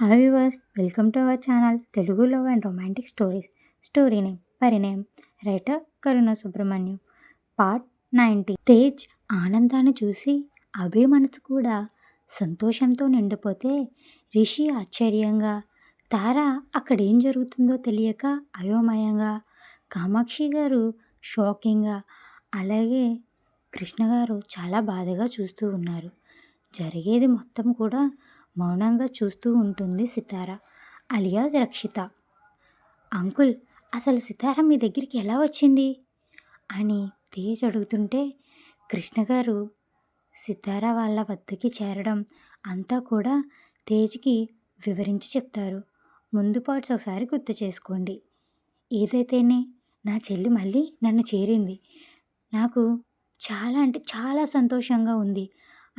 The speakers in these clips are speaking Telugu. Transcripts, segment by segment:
Hi viewers welcome to our channel Telugu love and romantic stories story name Parinayam. Writer Karuna Subrahmanyam part ninety Tej ఆనందాన్ని చూసి అభి మనసు కూడా సంతోషంతో నిండిపోతే రిషి ఆశ్చర్యంగా తార అక్కడ ఏం జరుగుతుందో తెలియక అయోమయంగా కామాక్షి గారు షాకింగ్గా అలాగే కృష్ణ గారు చాలా బాధగా చూస్తూ ఉన్నారు. జరిగేది మొత్తం కూడా మౌనంగా చూస్తూ ఉంటుంది సితార అలియాజ్ రక్షిత. అంకుల్ అసలు సితార మీ దగ్గరికి ఎలా వచ్చింది? అని తేజ్ అడుగుతుంటే కృష్ణ గారు సితార వాళ్ళ వద్దకి చేరడం అంతా కూడా తేజ్కి వివరించి చెప్తారు. ముందు పార్ట్స్ ఒకసారి గుర్తు చేసుకోండి. ఏదైతేనే నా చెల్లి మళ్ళీ నన్ను చేరింది. నాకు చాలా అంటే చాలా సంతోషంగా ఉంది.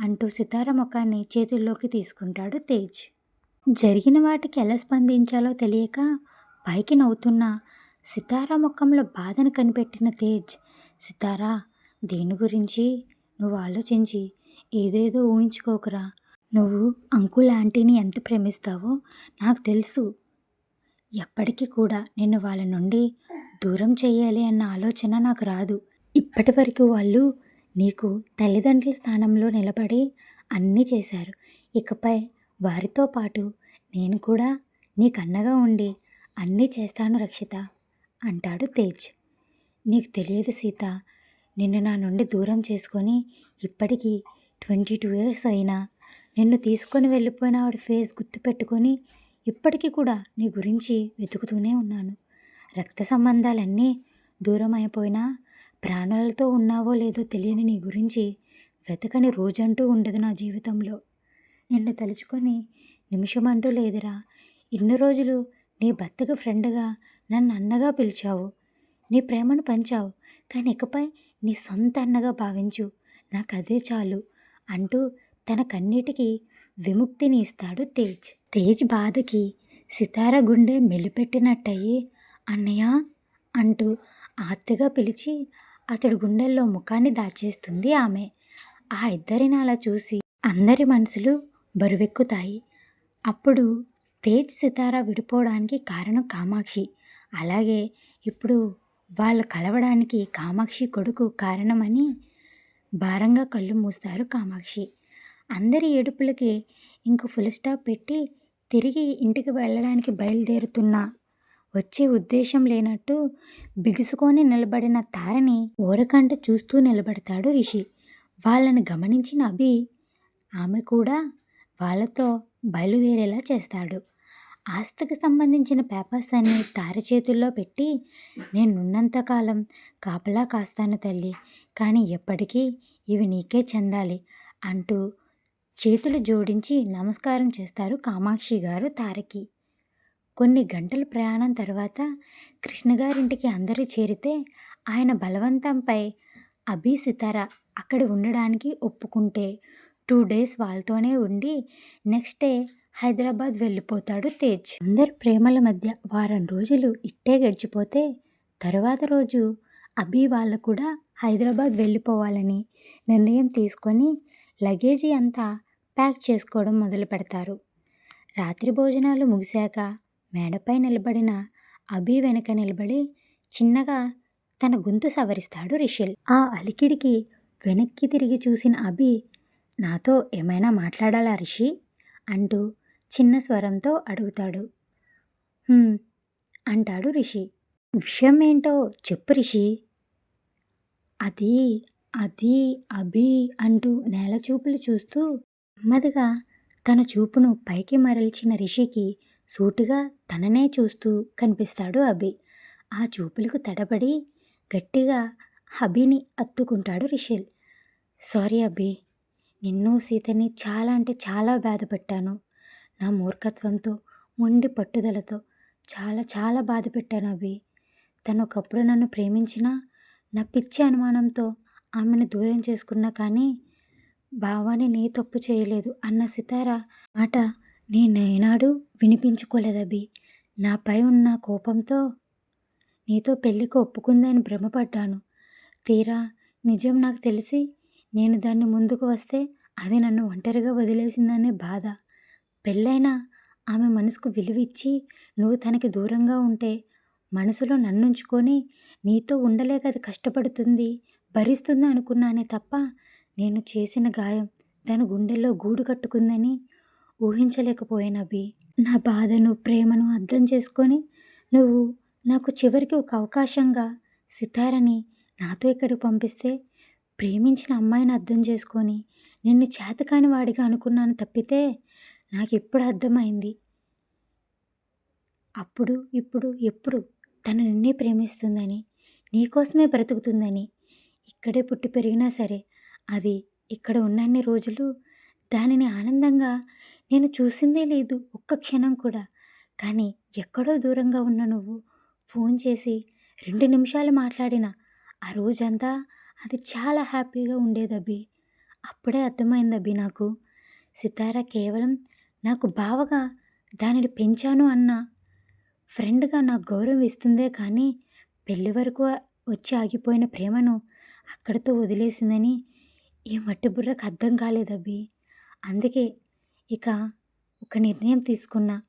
అంటూ సితార ముఖాన్ని చేతుల్లోకి తీసుకుంటాడు తేజ్. జరిగిన వాటికి ఎలా స్పందించాలో తెలియక పైకి నవ్వుతున్న సితారా ముఖంలో బాధను కనిపెట్టిన తేజ్ సితారా దేని గురించి? నువ్వు ఆలోచించి ఏదేదో ఊహించుకోకురా. నువ్వు అంకుల్ ఆంటీని ఎంత ప్రేమిస్తావో నాకు తెలుసు. ఎప్పటికీ కూడా నిన్ను వాళ్ళ నుండి దూరం చేయాలి అన్న ఆలోచన నాకు రాదు. ఇప్పటి వరకు వాళ్ళు నీకు తల్లిదండ్రుల స్థానంలో నిలబడి అన్నీ చేశారు. ఇకపై వారితో పాటు నేను కూడా నీకు అన్నగా ఉండి అన్నీ చేస్తాను రక్షిత అంటాడు తేజ్. నీకు తెలియదు సీత నిన్ను నా నుండి దూరం చేసుకొని ఇప్పటికీ ట్వంటీ టూ ఇయర్స్ అయినా నిన్ను తీసుకొని వెళ్ళిపోయిన వాడి ఫేస్ గుర్తుపెట్టుకొని ఇప్పటికీ కూడా నీ గురించి వెతుకుతూనే ఉన్నాను. రక్త సంబంధాలన్నీ దూరం అయిపోయినా ప్రాణాలతో ఉన్నావో లేదో తెలియని నీ గురించి వెతకని రోజంటూ ఉండదు నా జీవితంలో. నిన్ను తలుచుకొని నిమిషం అంటూ లేదురా. ఇన్ని రోజులు నీ భర్తకు ఫ్రెండ్గా నన్ను అన్నగా పిలిచావు. నీ ప్రేమను పంచావు. కానీ ఇకపై నీ సొంత అన్నగా భావించు. నాకు అదే చాలు అంటూ తన కన్నీటికి విముక్తిని ఇస్తాడు తేజ్. తేజ్ బాధకి సితార గుండె మెలిపెట్టినట్టయి అన్నయ్య అంటూ ఆర్తిగా పిలిచి అతడి గుండెల్లో ముఖాన్ని దాచేస్తుంది ఆమె. ఆ ఇద్దరిని అలా చూసి అందరి మనసులు బరువెక్కుతాయి. అప్పుడు తేజ్ సితారా విడిపోవడానికి కారణం కామాక్షి. అలాగే ఇప్పుడు వాళ్ళు కలవడానికి కామాక్షి కొడుకు కారణమని భారంగా కళ్ళు మూస్తారు కామాక్షి. అందరి ఏడుపులకి ఇంక ఫుల్ స్టాప్ పెట్టి తిరిగి ఇంటికి వెళ్ళడానికి బయలుదేరుతున్న వచ్చే ఉద్దేశం లేనట్టు బిగుసుకొని నిలబడిన తారని ఊరకంట చూస్తూ నిలబడతాడు రిషి. వాళ్ళని గమనించిన అభి ఆమె కూడా వాళ్ళతో బయలుదేరేలా చేస్తాడు. ఆస్తికి సంబంధించిన పేపర్స్ అన్ని తార చేతుల్లో పెట్టి నేనున్నంతకాలం కాపలా కాస్తాను తల్లి కానీ ఎప్పటికీ ఇవి నీకే చెందాలి అంటూ చేతులు జోడించి నమస్కారం చేస్తారు కామాక్షి గారు తారకి. కొన్ని గంటల ప్రయాణం తర్వాత కృష్ణగారింటికి అందరూ చేరితే ఆయన బలవంతంపై అభి సితార అక్కడ ఉండడానికి ఒప్పుకుంటే టూ డేస్ వాళ్ళతోనే ఉండి నెక్స్ట్ డే హైదరాబాద్ వెళ్ళిపోతాడు తేజ్. అందరి ప్రేమల మధ్య వారం రోజులు ఇట్టే గడిచిపోతే తరువాత రోజు అభి వాళ్ళు కూడా హైదరాబాద్ వెళ్ళిపోవాలని నిర్ణయం తీసుకొని లగేజీ అంతా ప్యాక్ చేసుకోవడం మొదలు పెడతారు రాత్రి భోజనాలు ముగిశాక మేడపై నిలబడిన అభి వెనక నిలబడి చిన్నగా తన గొంతు సవరిస్తాడు రిషిల్. ఆ అలికిడికి వెనక్కి తిరిగి చూసిన అభి నాతో ఏమైనా మాట్లాడాలా రిషి? అంటూ చిన్న స్వరంతో అడుగుతాడు. అంటాడు రిషి. విషయం ఏంటో చెప్పు రిషి. అది అది అభి అంటూ నేల చూపులు చూస్తూ నెమ్మదిగా తన చూపును పైకి మరల్చిన రిషికి సూటిగా తననే చూస్తూ కనిపిస్తాడు అభి. ఆ చూపులకు తడబడి గట్టిగా అభిని అత్తుకుంటాడు రిషిల్. సారీ అభి నిన్ను సీతని చాలా అంటే చాలా బాధపెట్టాను. నా మూర్ఖత్వంతో మొండి పట్టుదలతో చాలా చాలా బాధ పెట్టాను అభి. తను ఒకప్పుడు నన్ను ప్రేమించినా నా పిచ్చి అనుమానంతో ఆమెను దూరం చేసుకున్నా కానీ భావాన్ని నీ తప్పు చేయలేదు అన్న సితార మాట నేనేనాడు వినిపించుకోలేదభి నాపై ఉన్న కోపంతో నీతో పెళ్ళికి ఒప్పుకుందని భ్రమపడ్డాను. తీరా నిజం నాకు తెలిసి నేను దాన్ని ముందుకు వస్తే అది నన్ను ఒంటరిగా వదిలేసిందనే బాధ. పెళ్ళైనా ఆమె మనసుకు విలువిచ్చి నువ్వు తనకి దూరంగా ఉంటే మనసులో నన్నుంచుకొని నీతో ఉండలేక అది కష్టపడుతుంది భరిస్తుంది అనుకున్నానే తప్ప నేను చేసిన గాయం తన గుండెల్లో గూడు కట్టుకుందని ఊహించలేకపోయాను అభి. నా బాధను ప్రేమను అర్థం చేసుకొని నువ్వు నాకు చివరికి ఒక అవకాశంగా సితారని నాతో ఇక్కడికి పంపిస్తే ప్రేమించిన అమ్మాయిని అర్థం చేసుకొని నిన్ను చేతకాని వాడిగా అనుకున్నాను తప్పితే నాకు ఎప్పుడు అర్థమైంది? అప్పుడు ఇప్పుడు ఎప్పుడు తను నిన్నే ప్రేమిస్తుందని నీకోసమే బ్రతుకుతుందని ఇక్కడే పుట్టి పెరిగినా సరే అది ఇక్కడ ఉన్నన్ని రోజులు దానిని ఆనందంగా నేను చూసిందే లేదు ఒక్క క్షణం కూడా. కానీ ఎక్కడో దూరంగా ఉన్న నువ్వు ఫోన్ చేసి రెండు నిమిషాలు మాట్లాడిన ఆ రోజంతా అది చాలా హ్యాపీగా ఉండేది అభి. అప్పుడే అర్థమైంది అభి నాకు. సితార కేవలం నాకు బావగా దానిని పెంచాను అన్న. ఫ్రెండ్గా నాకు గౌరవం ఇస్తుందే కానీ పెళ్ళి వరకు వచ్చి ఆగిపోయిన ప్రేమను అక్కడితో వదిలేసిందని ఈ మట్టి బుర్రకు అర్థం కాలేదు అభి. అందుకే ఇక ఒక నిర్ణయం తీసుకున్నా.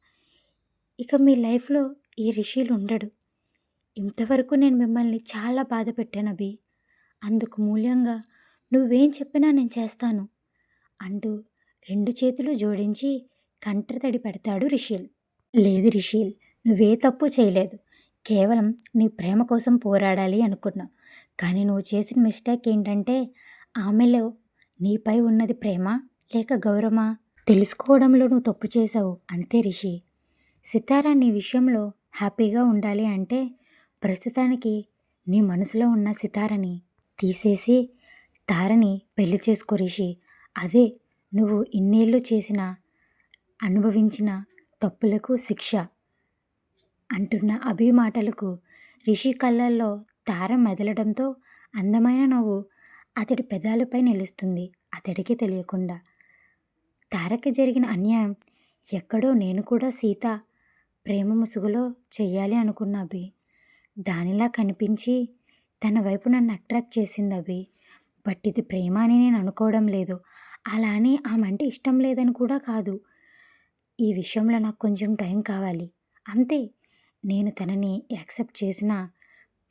ఇక మీ లైఫ్లో ఈ రిషీలు ఉండడు. ఇంతవరకు నేను మిమ్మల్ని చాలా బాధ పెట్టాను అభి. అందుకు మూల్యంగా నువ్వేం చెప్పినా నేను చేస్తాను అంటూ రెండు చేతులు జోడించి కంటతడి పెడతాడు రిషీల్. లేదు రిషీల్ నువ్వే తప్పు చేయలేదు. కేవలం నీ ప్రేమ కోసం పోరాడాలి అనుకున్నా. కానీ నువ్వు చేసిన మిస్టేక్ ఏంటంటే ఆమెలో నీపై ఉన్నది ప్రేమ లేక గౌరవమా? తెలుసుకోవడంలో నువ్వు తప్పు చేసావు అంతే రిషి. సితారా నీ విషయంలో హ్యాపీగా ఉండాలి అంటే ప్రస్తుతానికి నీ మనసులో ఉన్న సితారని తీసేసి తారని పెళ్ళి చేసుకో రిషి. అదే నువ్వు ఇన్నేళ్ళు చేసిన అనుభవించిన తప్పులకు శిక్ష అంటున్న అభి మాటలకు రిషి కళ్ళల్లో తార మెదలడంతో అందమైన నవ్వు అతడి పెదాలపై నిలుస్తుంది. అతడికి తెలియకుండా తారకి జరిగిన అన్యాయం. ఎక్కడో నేను కూడా సీత ప్రేమ ముసుగులో చెయ్యాలి అనుకున్న అభి. దానిలా కనిపించి తన వైపు నన్ను అట్రాక్ట్ చేసింది అభి. బట్ ఇది ప్రేమ అని నేను అనుకోవడం లేదు. అలా అని ఆమె అంటే ఇష్టం లేదని కూడా కాదు. ఈ విషయంలో నాకు కొంచెం టైం కావాలి. అంతే. నేను తనని యాక్సెప్ట్ చేసిన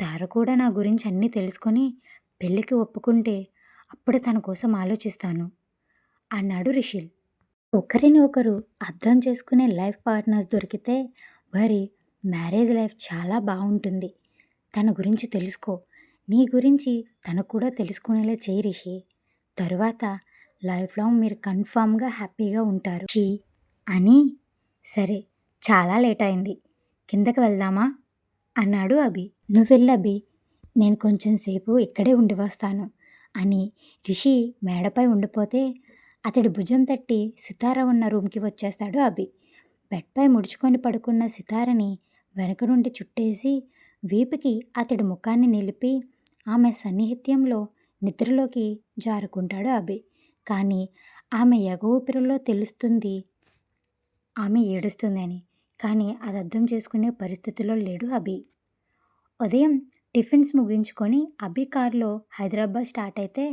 తార కూడా నా గురించి అన్నీ తెలుసుకొని పెళ్ళికి ఒప్పుకుంటే అప్పుడు తన కోసం ఆలోచిస్తాను. అన్నాడు రిషిల్. ఒకరిని ఒకరు అర్థం చేసుకునే లైఫ్ పార్ట్నర్స్ దొరికితే వారి మ్యారేజ్ లైఫ్ చాలా బాగుంటుంది. తన గురించి తెలుసుకో. నీ గురించి తనకు కూడా తెలుసుకునేలా చేయి రిషి. తరువాత లైఫ్ లాంగ్ మీరు కన్ఫామ్గా హ్యాపీగా ఉంటారు. షీ అని సరే చాలా లేట్ అయింది. కిందకి వెళ్దామా? అన్నాడు అభి. నువ్వు వెళ్ళబి అభి. నేను కొంచెం సేపు ఇక్కడే ఉండి వస్తాను అని రిషి మేడపై ఉండిపోతే అతడి భుజం తట్టి సితార ఉన్న రూమ్కి వచ్చేస్తాడు అభి. బెడ్పై ముడుచుకొని పడుకున్న సితారని వెనక నుండి చుట్టేసి వీపుకి అతడి ముఖాన్ని నిలిపి ఆమె సన్నిహిత్యంలో నిద్రలోకి జారుకుంటాడు అభి. కానీ ఆమె ఎగ ఊపిరిలో తెలుస్తుంది ఆమె ఏడుస్తుందని. కానీ అది అర్థం చేసుకునే పరిస్థితిలో లేడు అభి. ఉదయం టిఫిన్స్ ముగించుకొని అభి కారులో హైదరాబాద్ స్టార్ట్ అయితే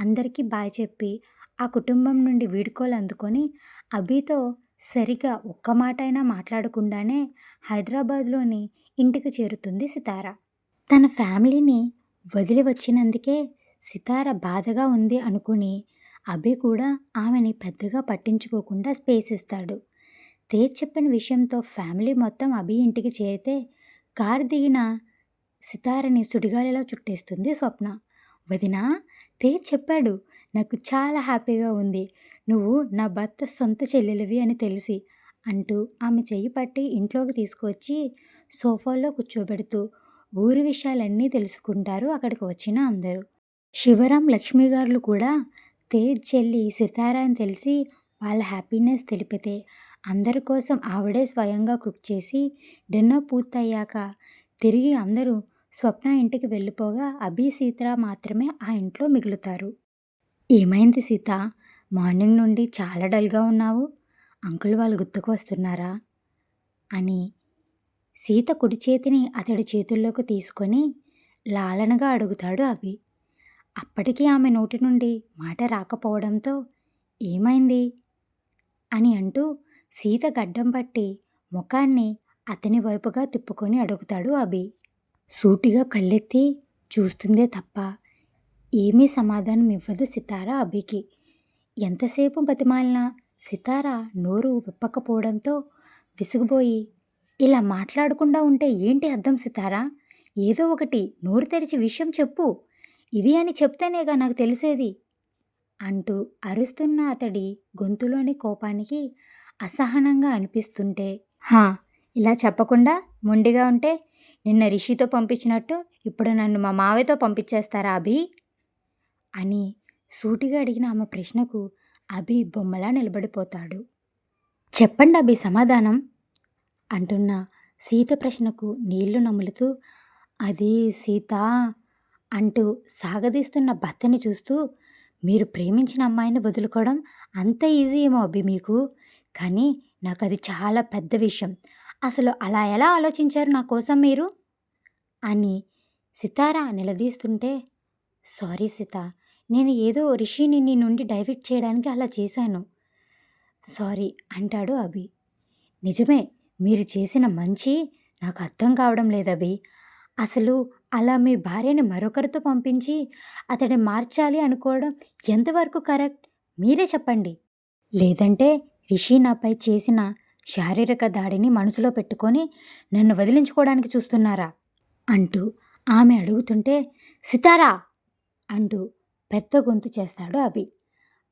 అందరికీ బాయ్ చెప్పి ఆ కుటుంబం నుండి వీడుకోలు అందుకొని అభితో సరిగా ఒక్క మాట అయినా మాట్లాడకుండానే హైదరాబాద్లోని ఇంటికి చేరుతుంది సితార. తన ఫ్యామిలీని వదిలి వచ్చినందుకే సితార బాధగా ఉంది అనుకుని అభి కూడా ఆమెని పెద్దగా పట్టించుకోకుండా స్పేస్ ఇస్తాడు. తేజ్ చెప్పిన విషయంతో ఫ్యామిలీ మొత్తం అభి ఇంటికి చేరితే కారు దిగిన సితారని సుడిగాలిలా చుట్టేస్తుంది స్వప్న. వదినా తేజ్ చెప్పాడు నాకు చాలా హ్యాపీగా ఉంది. నువ్వు నా భర్త సొంత చెల్లెలివి అని తెలిసి అంటూ ఆమె చెయ్యి పట్టి ఇంట్లోకి తీసుకొచ్చి సోఫాలో కూర్చోబెడుతూ ఊరి విషయాలన్నీ తెలుసుకుంటారు అక్కడికి వచ్చిన అందరూ. శివరాం లక్ష్మి గారులు కూడా తేజ్ చెల్లి సితారా అని తెలిసి వాళ్ళ హ్యాపీనెస్ తెలిపితే అందరి కోసం ఆవిడే స్వయంగా కుక్ చేసి డిన్నర్ పూర్తయ్యాక తిరిగి అందరూ స్వప్న ఇంటికి వెళ్ళిపోగా అభి సీతరా మాత్రమే ఆ ఇంట్లో మిగులుతారు. ఏమైంది సీత? మార్నింగ్ నుండి చాలా డల్గా ఉన్నావు. అంకుల్ వాళ్ళు గుర్తుకు వస్తున్నారా? అని సీత కుడి చేతిని అతడి చేతుల్లోకి తీసుకొని లాలనగా అడుగుతాడు అభి. అప్పటికీ ఆమె నోటి నుండి మాట రాకపోవడంతో ఏమైంది? అని అంటూ సీత గడ్డం పట్టి ముఖాన్ని అతని వైపుగా తిప్పుకొని అడుగుతాడు అభి. సూటిగా కళ్ళెత్తి చూస్తుందే తప్ప ఏమీ సమాధానం ఇవ్వదు సితార అభికి. ఎంతసేపు బతిమాలినా సితార నోరు విప్పకపోవడంతో విసుగుపోయి ఇలా మాట్లాడకుండా ఉంటే ఏంటి అర్థం సితారా? ఏదో ఒకటి నోరు తెరిచి విషయం చెప్పు. ఇది అని చెప్తేనేగా నాకు తెలిసేది. అంటూ అరుస్తున్న అతడి గొంతులోని కోపానికి అసహనంగా అనిపిస్తుంటే హా ఇలా చెప్పకుండా మొండిగా ఉంటే నిన్న రిషితో పంపించినట్టు ఇప్పుడు నన్ను మా మావయ్యతో పంపించేస్తారా అభి? అని సూటిగా అడిగిన ఆమె ప్రశ్నకు అభి బొమ్మలా నిలబడిపోతాడు. చెప్పండి అభి సమాధానం అంటున్న సీత ప్రశ్నకు నీళ్ళు నములుతూ అది సీత అంటూ సాగదీస్తున్న భర్తని చూస్తూ మీరు ప్రేమించిన అమ్మాయిని వదులుకోవడం అంత ఈజీ ఏమో అభి మీకు కానీ నాకు అది చాలా పెద్ద విషయం. అసలు అలా ఎలా ఆలోచించారు నా కోసం మీరు? అని సితారా నిలదీస్తుంటే సారీ సీత నేను ఏదో రిషిని నీ నుండి డైవర్ట్ చేయడానికి అలా చేశాను. సారీ అంటాడు అభి. నిజమే మీరు చేసిన మంచి నాకు అర్థం కావడం లేదు అభి. అసలు అలా మీ భార్యని మరొకరితో పంపించి అతడిని మార్చాలి అనుకోవడం ఎంతవరకు కరెక్ట్? మీరే చెప్పండి. లేదంటే రిషి నాపై చేసిన శారీరక దాడిని మనసులో పెట్టుకొని నన్ను వదిలించుకోవడానికి చూస్తున్నారా? అంటూ ఆమె అడుగుతుంటే సితారా! అంటూ పెద్ద గొంతు చేస్తాడు అభి.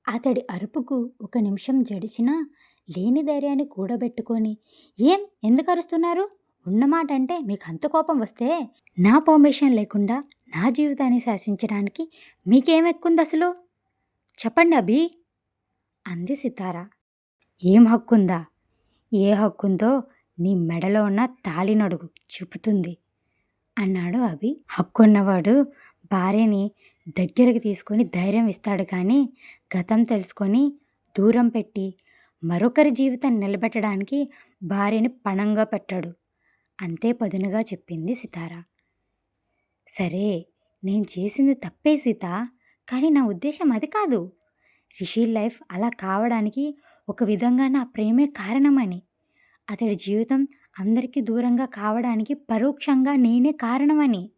అతడి అరుపుకు ఒక నిమిషం జడిచినా లేని ధైర్యాన్ని కూడబెట్టుకొని ఏం? ఎందుకు అరుస్తున్నారు? ఉన్నమాట అంటే మీకు అంత కోపం వస్తే నా పర్మిషన్ లేకుండా నా జీవితాన్ని శాసించడానికి మీకేమెక్కుంది అసలు? చెప్పండి అభి అంది సితారా. ఏం హక్కుందా? ఏ హక్కుందో నీ మెడలో ఉన్న తాలినడుగు చెబుతుంది అన్నాడు అభి. హక్కున్నవాడు భార్యని దగ్గరికి తీసుకొని ధైర్యం ఇస్తాడు కానీ గతం తెలుసుకొని దూరం పెట్టి మరొకరి జీవితం నిలబెట్టడానికి భార్యని పణంగా పెట్టాడు. అంతే పదునుగా చెప్పింది సితార. సరే నేను చేసింది తప్పే సీత కానీ నా ఉద్దేశం అది కాదు. రిషి లైఫ్ అలా కావడానికి ఒక విధంగా నా ప్రేమే కారణమని. అతడి జీవితం అందరికీ దూరంగా కావడానికి పరోక్షంగా నేనే కారణమని.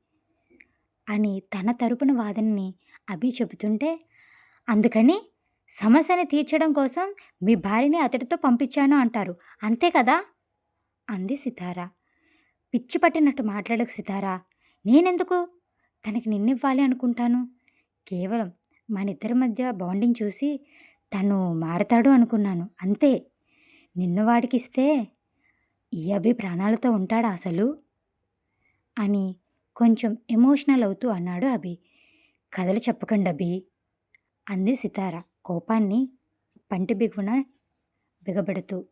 అని తన తరపున వాదనని అభి చెబుతుంటే అందుకని సమస్యని తీర్చడం కోసం మీ భార్యని అతడితో పంపించాను అంటారు. అంతే కదా అంది సితారా. పిచ్చి పట్టినట్టు మాట్లాడకు సితారా నేనెందుకు? తనకి నిన్నివ్వాలి అనుకుంటాను. కేవలం మన ఇద్దరి మధ్య బాండింగ్ చూసి తను మారతాడు అనుకున్నాను. అంతే. నిన్ను వాడికి ఇస్తే ఈ అభి ప్రాణాలతో ఉంటాడా అసలు అని కొంచెం ఎమోషనల్ అవుతూ అన్నాడు అభి. కథలు చెప్పకండి అభి అంది సితార కోపాన్ని పంటి బిగున బిగబెడుతూ.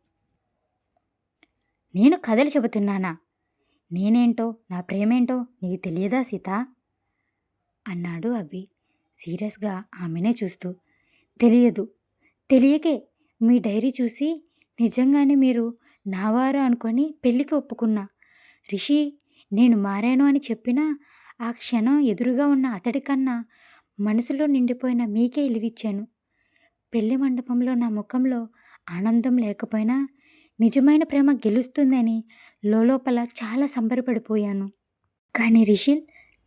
నేను కథలు చెబుతున్నానా? నేనేంటో నా ప్రేమేంటో నీకు తెలియదా సీత? అన్నాడు అభి సీరియస్గా ఆమెనే చూస్తూ. తెలియదు. తెలియకే మీ డైరీ చూసి నిజంగానే మీరు నావారు అనుకొని పెళ్ళికి ఒప్పుకున్నా రిషి నేను మారాను అని చెప్పినా ఆ క్షణం ఎదురుగా ఉన్న అతడి కన్నా మనసులో నిండిపోయిన మీకే ఇలివిచ్చాను. పెళ్ళి మండపంలో నా ముఖంలో ఆనందం లేకపోయినా నిజమైన ప్రేమ గెలుస్తుందని లోపల చాలా సంబరపడిపోయాను. కానీ రిషిల్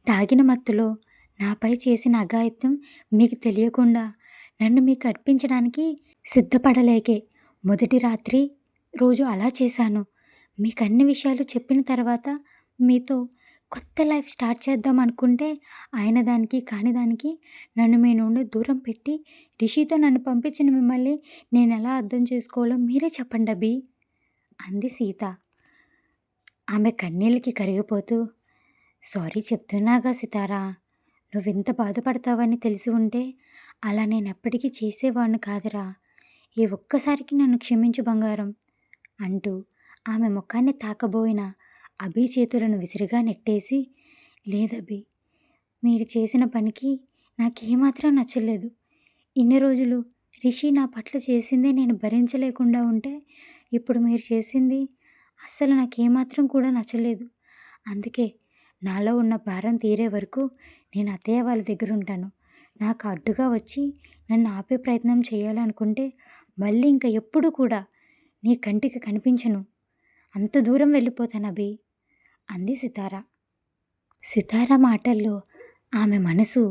తాగిన మత్తులో నాపై చేసిన అఘాయిత్యం మీకు తెలియకుండా నన్ను మీకు అర్పించడానికి సిద్ధపడలేకే. మొదటి రాత్రి రోజు అలా చేశాను. మీకు అన్ని విషయాలు చెప్పిన తర్వాత మీతో కొత్త లైఫ్ స్టార్ట్ చేద్దాం అనుకుంటే ఆయన దానికి కాని దానికి నన్ను మీ నుండి దూరం పెట్టి రిషితో నన్ను పంపించిన మిమ్మల్ని నేను ఎలా అర్థం చేసుకోవాలో మీరే చెప్పండి అభి అంది సీత. ఆమె కన్నీళ్ళకి కరిగిపోతూ సారీ చెప్తున్నాగా సితారా నువ్వు ఇంత బాధపడతావని తెలిసి ఉంటే అలా నేను ఎప్పటికీ చేసేవాడిని కాదురా ఈ ఒక్కసారికి నన్ను క్షమించు బంగారం అంటూ ఆమె ముఖాన్ని తాకబోయిన అభి చేతులను విసిరిగా నెట్టేసి లేదభి మీరు చేసిన పనికి నాకేమాత్రం నచ్చలేదు. ఇన్ని రోజులు రిషి నా పట్ల చేసిందే నేను భరించలేకుండా ఉంటే ఇప్పుడు మీరు చేసింది అస్సలు నాకేమాత్రం కూడా నచ్చలేదు. అందుకే నాలో ఉన్న భారం తీరే వరకు నేను అత్తయ్య వాళ్ళ దగ్గర ఉంటాను. నాకు అడ్డుగా వచ్చి నన్ను ఆపే ప్రయత్నం చేయాలనుకుంటే మళ్ళీ ఇంకా ఎప్పుడు కూడా నీ కంటికి కనిపించను. అంత దూరం వెళ్ళిపోతాను అభి అంది సితార. సితార మాటల్లో ఆమె మనసు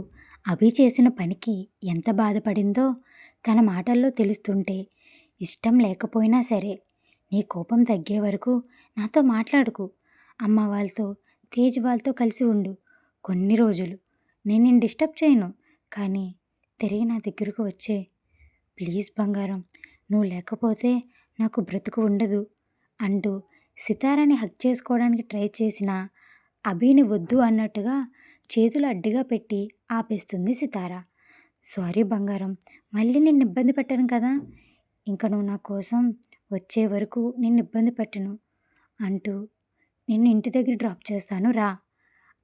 అభి చేసిన పనికి ఎంత బాధపడిందో తన మాటల్లో తెలుస్తుంటే ఇష్టం లేకపోయినా సరే నీ కోపం తగ్గే వరకు నాతో మాట్లాడుకు. అమ్మ వాళ్ళతో తేజ్ వాళ్ళతో కలిసి ఉండు. కొన్ని రోజులు నేను నేను డిస్టర్బ్ చేయను. కానీ తిరిగి నా దగ్గరకు వచ్చే ప్లీజ్ బంగారం నువ్వు లేకపోతే నాకు బ్రతుకు ఉండదు అంటూ సితారాని హక్ చేసుకోవడానికి ట్రై చేసిన అభిని వద్దు అన్నట్టుగా చేతులు అడ్డుగా పెట్టి ఆపేస్తుంది సితార. సారీ బంగారం మళ్ళీ నిన్ను ఇబ్బంది పెట్టాను కదా. ఇంకా నువ్వు నా కోసం వచ్చే వరకు నిన్ను ఇబ్బంది పెట్టను అంటూ నిన్ను ఇంటి దగ్గర డ్రాప్ చేస్తాను రా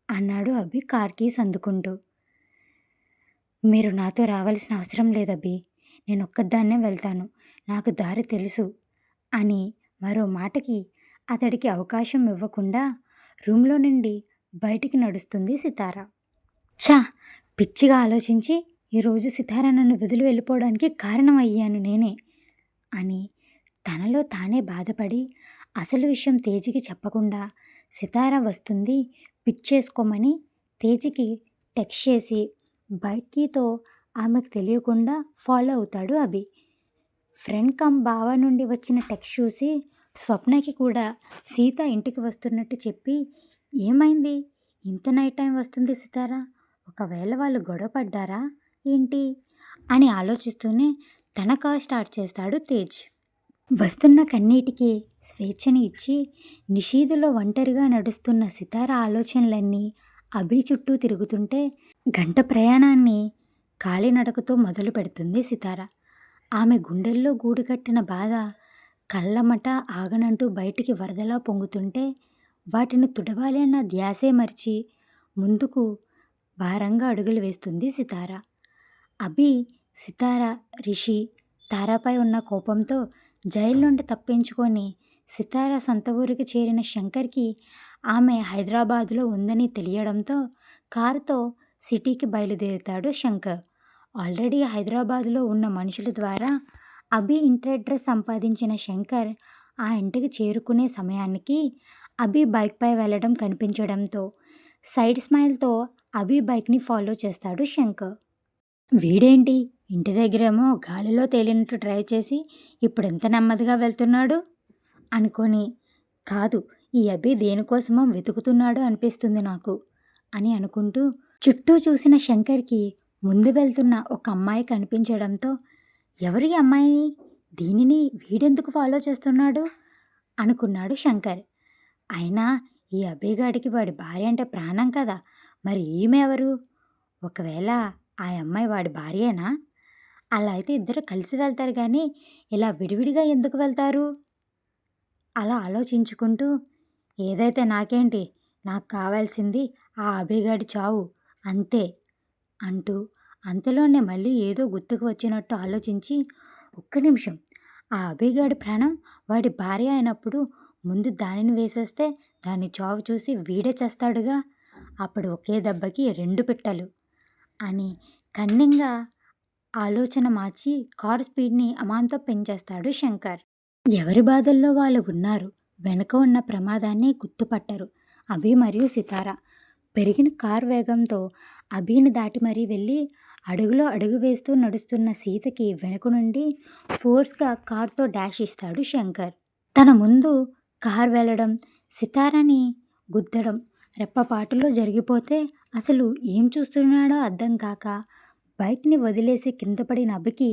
అన్నాడు అభి కార్ కీస్ అందుకుంటూ. మీరు నాతో రావాల్సిన అవసరం లేదు అభి నేను ఒక్కదాన్నే వెళ్తాను నాకు దారి తెలుసు అని మరో మాటకి అతడికి అవకాశం ఇవ్వకుండా రూమ్లో నుండి బయటికి నడుస్తుంది సితార. ఛా! పిచ్చిగా ఆలోచించి ఈరోజు సితార నన్ను వదిలి వెళ్ళిపోవడానికి కారణం అయ్యాను నేనే అని తనలో తానే బాధపడి అసలు విషయం తేజికి చెప్పకుండా సితార వస్తుంది పిచ్చేసుకోమని తేజికి టెక్స్ట్ చేసి బైక్తో ఆమెకు తెలియకుండా ఫాలో అవుతాడు అభి. ఫ్రెండ్ కమ్ బావ నుండి వచ్చిన టెక్స్ట్ చూసి స్వప్నకి కూడా సీత ఇంటికి వస్తున్నట్టు చెప్పి ఏమైంది? ఇంత నైట్ టైం వస్తుంది సితారా? ఒకవేళ వాళ్ళు గొడవ పడ్డారా? ఏంటి? అని ఆలోచిస్తూనే తన కార్ స్టార్ట్ చేస్తాడు తేజ్. వస్తున్న కన్నీటికి స్వేచ్ఛని ఇచ్చి నిషీదులో ఒంటరిగా నడుస్తున్న సితార ఆలోచనలన్నీ అభి చుట్టూ తిరుగుతుంటే గంట ప్రయాణాన్ని కాలినడకతో మొదలు పెడుతుంది సితార. ఆమె గుండెల్లో గూడు కట్టిన బాధ కళ్ళమట ఆగనంటూ బయటికి వరదలా పొంగుతుంటే వాటిని తుడవాలి అన్న ధ్యాసే మరిచి ముందుకు భారంగా అడుగులు వేస్తుంది సితార. అభి సితార రిషి తారాపై ఉన్న కోపంతో జైలు నుండి తప్పించుకొని సితార సొంత ఊరికి చేరిన శంకర్కి ఆమె హైదరాబాదులో ఉందని తెలియడంతో కారుతో సిటీకి బయలుదేరుతాడు శంకర్. ఆల్రెడీ హైదరాబాదులో ఉన్న మనుషుల ద్వారా అభి ఇంటర్ అడ్రస్ సంపాదించిన శంకర్ ఆ ఇంటికి చేరుకునే సమయానికి అభి బైక్పై వెళ్ళడం కనిపించడంతో సైడ్ స్మైల్తో అభి బైక్ని ఫాలో చేస్తాడు శంకర్. వీడేంటి? ఇంటి దగ్గరేమో గాలిలో తేలినట్టు ట్రై చేసి ఇప్పుడు ఎంత నెమ్మదిగా వెళ్తున్నాడు? అనుకొని కాదు ఈ అభి దేనికోసమో వెతుకుతున్నాడు అనిపిస్తుంది నాకు అని అనుకుంటూ చుట్టూ చూసిన శంకర్కి ముందు వెళ్తున్న ఒక అమ్మాయి కనిపించడంతో ఎవరి అమ్మాయి దీనిని వీడెందుకు ఫాలో చేస్తున్నాడు? అనుకున్నాడు శంకర్. అయినా ఈ అభిగాడికి వాడి భార్య అంటే ప్రాణం కదా మరి ఈమె ఎవరు? ఒకవేళ ఆ అమ్మాయి వాడి భార్యేనా? అలా అయితే ఇద్దరు కలిసి వెళ్తారు కానీ ఇలా విడివిడిగా ఎందుకు వెళ్తారు? అలా ఆలోచించుకుంటూ ఏదైతే నాకేంటి నాకు కావాల్సింది ఆ అభిగాడి చావు అంతే అంటూ అంతలోనే మళ్ళీ ఏదో గుర్తుకు వచ్చినట్టు ఆలోచించి ఒక్క నిమిషం. ఆ అభిగాడి ప్రాణం వాడి భార్య అయినప్పుడు ముందు దానిని వేసేస్తే దాన్ని చావు చూసి వీడే చేస్తాడుగా? అప్పుడు ఒకే దెబ్బకి రెండు పిట్టలు అని కన్నింగా ఆలోచన మార్చి కారు స్పీడ్ని అమాంతం పెంచేస్తాడు శంకర్. ఎవరి బాధల్లో వాళ్ళు ఉన్నారు? వెనుక ఉన్న ప్రమాదాన్ని గుర్తుపట్టరు. అభి మరియు సితార పెరిగిన కార్ వేగంతో అభిని దాటి మరీ వెళ్ళి అడుగులో అడుగు వేస్తూ నడుస్తున్న సీతకి వెనుక నుండి ఫోర్స్గా కార్తో డాష్ ఇస్తాడు శంకర్. తన ముందు కార్ వెళ్ళడం సితారని గుద్దడం రెప్పపాటులో జరిగిపోతే అసలు ఏం చూస్తున్నాడో అర్థం కాక బైక్ని వదిలేసి కింద పడిన అభికి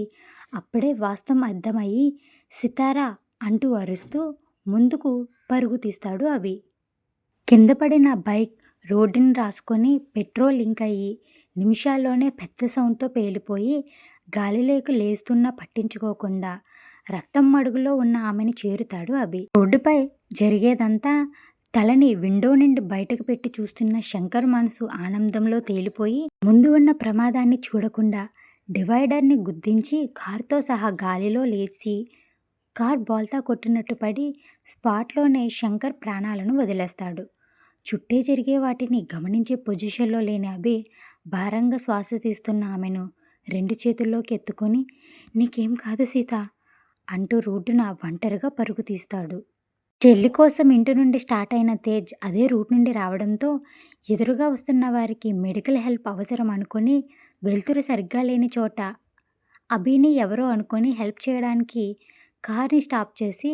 అప్పుడే వాస్తవం అర్థమయ్యి సితారా అంటూ అరుస్తూ ముందుకు పరుగు తీస్తాడు అభి. కింద పడిన బైక్ రోడ్డుని రాసుకొని పెట్రోల్ లింక్ అయ్యి నిమిషాల్లోనే పెద్ద సౌండ్తో పేలిపోయి గాలిలోకి లేస్తున్నా పట్టించుకోకుండా రక్తం మడుగులో ఉన్న ఆమెని చేరుతాడు అభి. రోడ్డుపై జరిగేదంతా తలని విండో నుండి బయటకు పెట్టి చూస్తున్న శంకర్ మనసు ఆనందంలో తేలిపోయి ముందు ఉన్న ప్రమాదాన్ని చూడకుండా డివైడర్ని గుద్దించి కారుతో సహా గాలిలో లేచి కార్ బోల్తా కొట్టినట్టు పడి స్పాట్లోనే శంకర్ ప్రాణాలను వదిలేస్తాడు. చుట్టే జరిగే వాటిని గమనించే పొజిషన్లో లేని అభి భారంగా శ్వాస తీస్తున్న ఆమెను రెండు చేతుల్లోకి ఎత్తుకొని నీకేం కాదు సీత అంటూ రోడ్డున ఒంటరిగా పరుగు తీస్తాడు. చెల్లి కోసం ఇంటి నుండి స్టార్ట్ అయిన తేజ్ అదే రూట్ నుండి రావడంతో ఎదురుగా వస్తున్న వారికి మెడికల్ హెల్ప్ అవసరం అనుకొని వెలుతురు సరిగ్గా లేని చోట అభిని ఎవరో అనుకొని హెల్ప్ చేయడానికి కార్ని స్టాప్ చేసి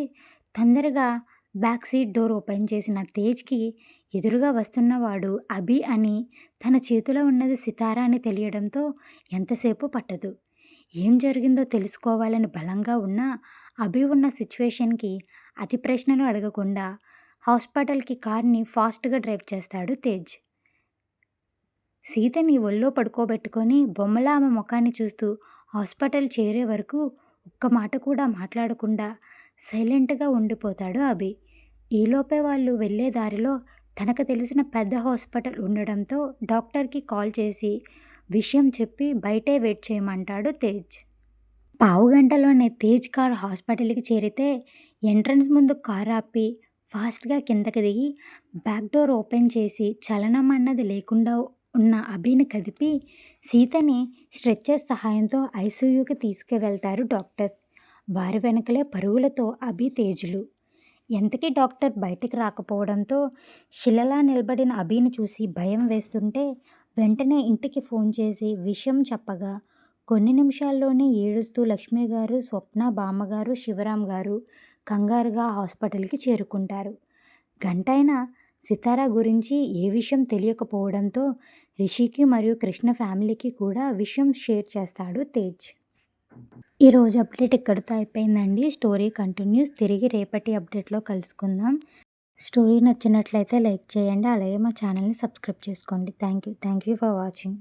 తొందరగా బ్యాక్ సీట్ డోర్ ఓపెన్ చేసిన తేజ్కి ఎదురుగా వస్తున్నవాడు అభి అని తన చేతిలో ఉన్నది సితారా అని తెలియడంతో ఎంతసేపు పట్టదు. ఏం జరిగిందో తెలుసుకోవాలని బలంగా ఉన్నా అభి ఉన్న సిచ్యువేషన్కి అతి ప్రశ్నలు అడగకుండా హాస్పిటల్కి కార్ని ఫాస్ట్గా డ్రైవ్ చేస్తాడు తేజ్. సీతని ఒళ్ళో పడుకోబెట్టుకొని బొమ్మలా ఆమె ముఖాన్ని చూస్తూ హాస్పిటల్ చేరే వరకు ఒక్క మాట కూడా మాట్లాడకుండా సైలెంట్గా ఉండిపోతాడు అభి. ఈలోపే వాళ్ళు వెళ్ళే దారిలో తనకు తెలిసిన పెద్ద హాస్పిటల్ ఉండడంతో డాక్టర్కి కాల్ చేసి విషయం చెప్పి బయటే వెయిట్ చేయమంటాడు తేజ్. పావు గంటలోనే తేజ్ కార్ హాస్పిటల్కి చేరితే ఎంట్రన్స్ ముందు కార్ ఆపి ఫాస్ట్గా కిందకి దిగి బ్యాక్ డోర్ ఓపెన్ చేసి చలనం అన్నది లేకుండా ఉన్న అభిని కదిపి సీతని స్ట్రెచ్చర్ సహాయంతో ఐసీయూకి తీసుకువెళ్తారు డాక్టర్స్. వారి వెనకలే పరుగులతో అభి తేజులు. ఎంతకీ డాక్టర్ బయటికి రాకపోవడంతో శిలలా నిలబడిన అభిని చూసి భయం వేస్తుంటే వెంటనే ఇంటికి ఫోన్ చేసి విషయం చెప్పగా కొన్ని నిమిషాల్లోనే ఏడుస్తూ లక్ష్మి గారు స్వప్న బామ్మగారు శివరాం గారు కంగారుగా హాస్పిటల్కి చేరుకుంటారు. గంటైనా సితారా గురించి ఏ విషయం తెలియకపోవడంతో రిషికి మరియు కృష్ణ ఫ్యామిలీకి కూడా విషయం షేర్ చేస్తాడు తేజ్. ఈరోజు అప్డేట్ ఇక్కడితో అయిపోయిందండి? Story continues. తిరిగి రేపటి అప్డేట్లో కలుసుకుందాం. స్టోరీ నచ్చినట్లయితే లైక్ చేయండి. అలాగే మా ఛానల్ని సబ్స్క్రైబ్ చేసుకోండి. Thank you thank you for watching.